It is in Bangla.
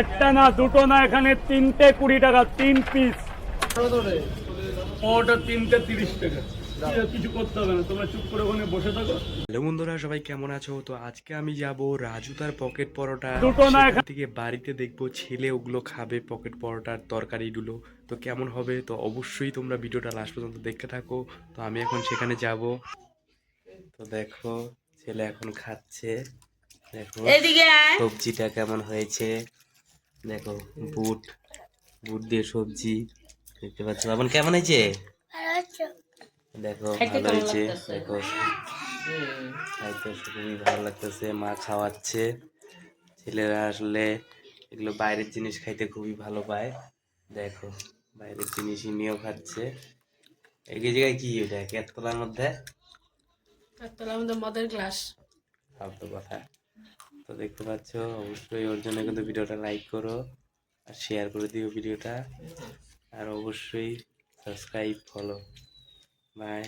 একটা না দুটো না এখানে তিনটে কুড়ি টাকা তিন পিস ওটা তিনটে তিরিশ টাকা। কিছু করতে হবে না তোমরা চুপ করে ওখানে বসে থাকো। হ্যালো বন্ধুরা সবাই কেমন আছো? তো আজকে আমি যাব রাজু তার পকেট পরোটা। দুটো না সেখান থেকে বাড়িতে দেখব ছেলে ওগুলো খাবে পকেট পরোটার তরকারিগুলো। তো কেমন হবে? তো অবশ্যই তোমরা ভিডিওটা লাস্ট পর্যন্ত দেখতে থাকো। তো আমি এখন সেখানে যাব। তো দেখো ছেলে এখন খাচ্ছে। দেখো সবজিটা কেমন হয়েছে? দেখো বুট বুট দিয়ে সবজি দেখতে পাচ্ছ। এখন কেমন হয়েছে? দেখো ভালো হয়েছে। লাগতেছে? দেখো খাইতে খুবই ভালো লাগতেছে মা খাওয়াচ্ছে। ছেলেরা আসলে এগুলো বাইরের জিনিস খাইতে খুবই ভালো পায়। দেখো বাইরের জিনিসই নিয়েও খাচ্ছে। এই জায়গায় কি ওটা কেতলার মধ্যে? তাহলে আমাদের মদের গ্লাস। ফালতু কথা। তো দেখতে পাচ্ছ, অবশ্যই ওর জন্য কিন্তু ভিডিওটা লাইক করো আর শেয়ার করে দিও ভিডিওটা। আর অবশ্যই সাবস্ক্রাইব ফলো বাই